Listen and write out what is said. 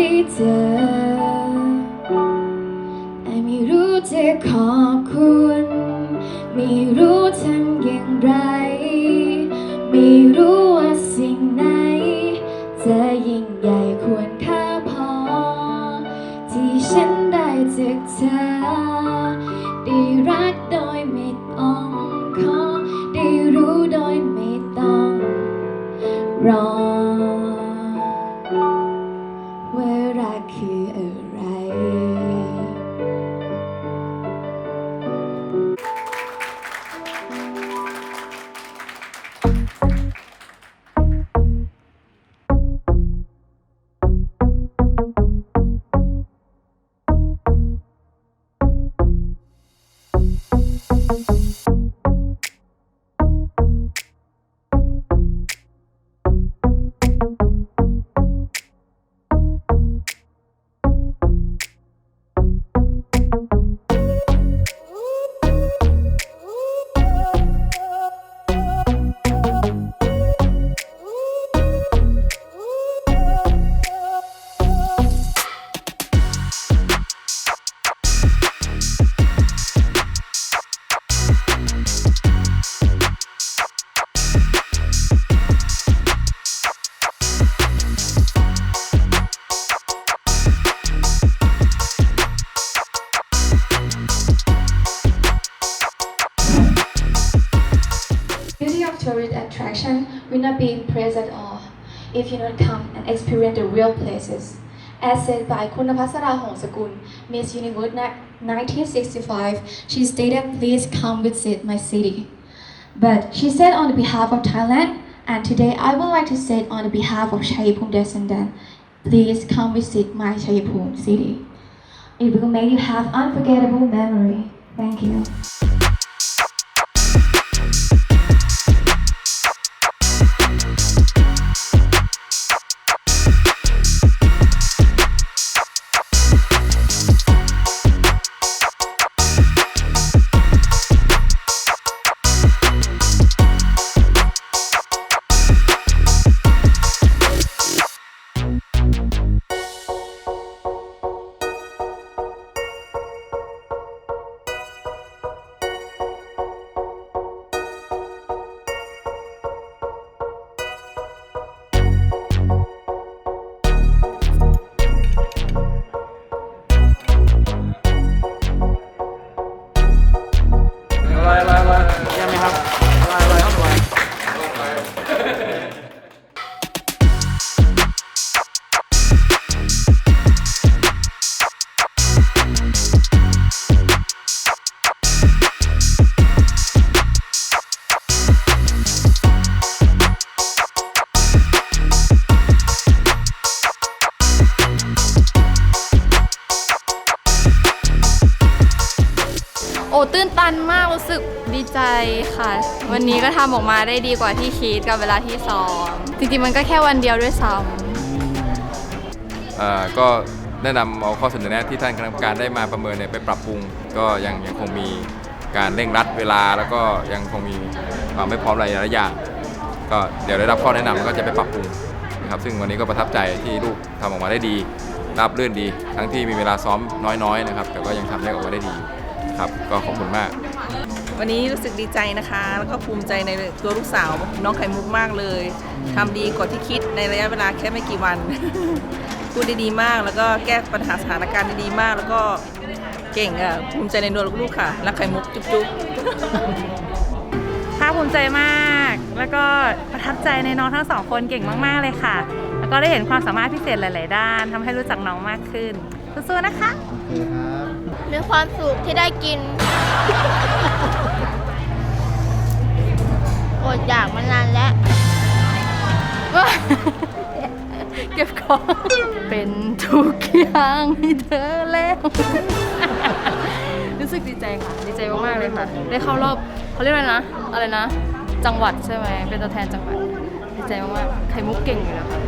มีเธอแต่ไม่รู้จะขอบคุณ ไม่รู้ทำอย่างไร ไม่รู้ว่าสิ่งไหน จะยิ่งใหญ่ควรค่าพอ ที่ฉันได้จากเธอ ได้รักโดยไม่ต้องขอ ได้รู้โดยไม่ต้องรอ tourist attraction will not be impressed at all if you do not come and experience the real places. As said by Kunapasara Hongsakun, Miss Universe 1965, she stated, please come visit my city. But she said on behalf of Thailand, and today I would like to say on behalf of Chayapum descendant, please come visit my Chayapum city. It will make you have unforgettable memory. Thank you. ตื้นตันมากรู้สึกดีใจค่ะ วันนี้ก็ทำออกมาได้ดีกว่าที่คิดกับเวลาที่ซ้อมจริงๆมันก็แค่วันเดียวด้วยซ้อ่าก็แนะนำเอาข้อเสนอแนะที่ท่านคณะกรรมการได้มาประเมินเนี่ยไปปรับปรุง ก็ยังยังคงมีการเร่งรัดเวลาแล้วก็ยังคงมีความไม่พร้อมหลายอย่างก็เดี๋ยวได้รับข้อแนะนำแล้วก็จะไปปรับปรุงนะครับซึ่งวันนี้ก็ประทับใจที่ลูกทำออกมาได้ดีราบรื่นดี ทั้งที่มีเวลาซ้อมน้อยๆนะครับแต่ก็ยังทำได้ออกมาได้ดี ครับ ก็ขอบคุณมากวันนี้รู้สึกดีใจนะคะ แล้วก็ภูมิใจในตัวลูกสาวน้องไข่มุกมากเลยทำดีกว่าที่คิดในระยะเวลาแค่ไม่กี่วัน พูดได้ดีมาก แล้วก็แก้ปัญหาสถานการณ์ได้ดีมาก แล้วก็เก่งอะ ภูมิใจในตัวลูกๆค่ะ รักไข่มุกจุ๊บๆภาคภูมิใจมาก แล้วก็ประทับใจในน้องทั้งสองคนเก่งมากๆเลยค่ะ แล้วก็ได้เห็นความสามารถพิเศษหลาย ๆ ด้านทำให้รู้จักน้องมากขึ้น สู้ๆ นะคะ มีความสุขที่ได้กิน อดอยากมานานแล้วเก็บของ เป็นทุกอย่างให้เธอแล้ว รู้สึกดีใจค่ะ ดีใจมากๆเลยค่ะ ได้เข้ารอบเขาเรียกอะไรนะ อะไรนะ จังหวัดใช่ไหม เป็นตัวแทนจังหวัด ดีใจมากๆไข่มุกเก่งอยู่แล้วค่ะ